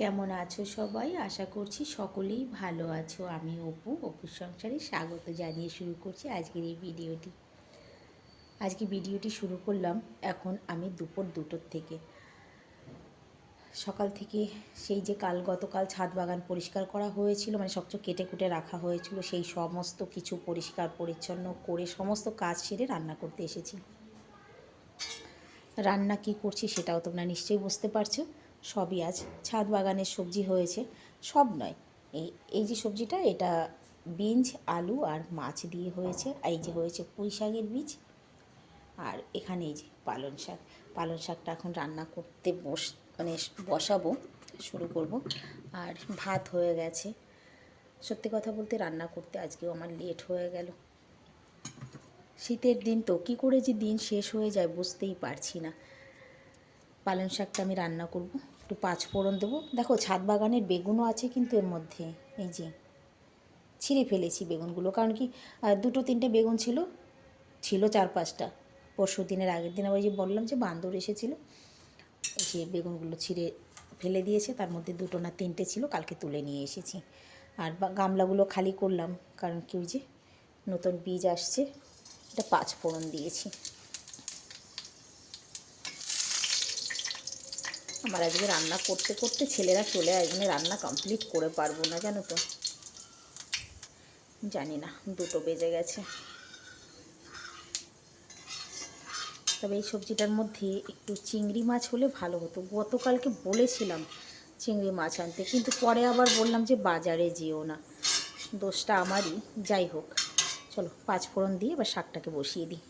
কেমন আছো সবাই? আশা করছি সকলেই ভালো আছো। আমি অপু, অপুর সংসারে স্বাগত জানিয়ে শুরু করছি আজকের এই ভিডিওটি। আজকে ভিডিওটি শুরু করলাম এখন আমি দুপুর দুটোর থেকে। সকাল থেকে সেই যে কাল, গতকাল ছাদ বাগান পরিষ্কার করা হয়েছিল মানে সব কিছু কেটে কুটে রাখা হয়েছিল, সেই সমস্ত কিছু পরিষ্কার পরিচ্ছন্ন করে সমস্ত কাজ সেরে রান্না করতে এসেছি। রান্না কি করছি সেটাও তোমরা নিশ্চয়ই বুঝতে পারছ। সবই আজ। ছাদ বাগানের সবজি হয়েছে। সব নয়। এই এই যে সবজিটা, এটা বিনস আলু আর মাছ দিয়ে হয়েছে। আর এই যে হয়েছে পুঁই শাকের বীজ। আর এখানে এই যে পালং শাক। পালং শাকটা এখন রান্না করতে বস মানে বসাবো, শুরু করব। আর ভাত হয়ে গেছে। সত্যি কথা বলতে রান্না করতে আজকেও আমার লেট হয়ে গেল। শীতের দিন তো, কী করে যে দিন শেষ হয়ে যায় বুঝতেই পারছি না। পালং শাকটা আমি রান্না করব। একটু পাঁচ ফোড়ন দেবো। দেখো, ছাদ বাগানের বেগুনও আছে কিন্তু এর মধ্যে। এই যে, ছিঁড়ে ফেলেছি বেগুনগুলো। কারণ কি দুটো তিনটে বেগুন ছিল ছিল চার পাঁচটা। পরশু দিনের আগের দিন আবার যে বললাম যে বান্দর এসেছিল যে বেগুনগুলো ছিঁড়ে ফেলে দিয়েছে। তার মধ্যে দুটো না তিনটে ছিল, কালকে তুলে নিয়ে এসেছি। আর গামলাগুলো খালি করলাম, কারণ কি ওই যে নতুন বীজ আসছে, এটা পাঁচ ফোড়ন দিয়েছি। আমার আজকে রান্না করতে করতে ছেলেরা চলে আসবে রান্না কমপ্লিট করে পারব না, জানো তো। জানি না, দুটো বেজে গেছে। তবে এই সবজিটার মধ্যে একটু চিংড়ি মাছ হলে ভালো হতো। গতকালকে বলেছিলাম চিংড়ি মাছ আনতে, কিন্তু পরে আবার বললাম যে বাজারে যেও না। দোষটা আমারই। যাই হোক, চলো পাঁচ ফোড়ন দিয়ে এবার শাকটাকে বসিয়ে দিই।